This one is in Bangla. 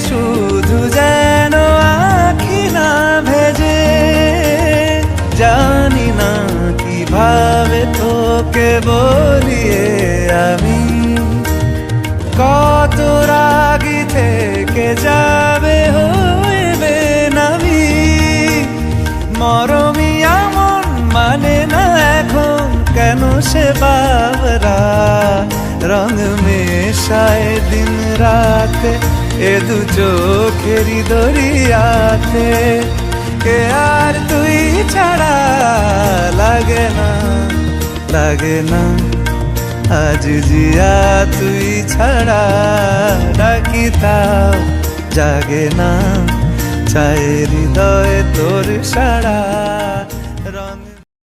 শুধু যেন আখি না ভেজে, জানি না কীভাবে তোকে বলিয়ে আমি। কত রাগি থেকে যাবে হইবে নামি। মরমি আমন মানে না এখন, কেন সে বাবরা? রং মেশায় দিন রাতে এ দু চোখেরি দরিয়াতে কে আর তুই ছাড়া লাগে না লাগে না। আজ জিয়া তুই ছাড়া ডাকি তাও জাগে না। চায় হৃদয় তোর সাড়া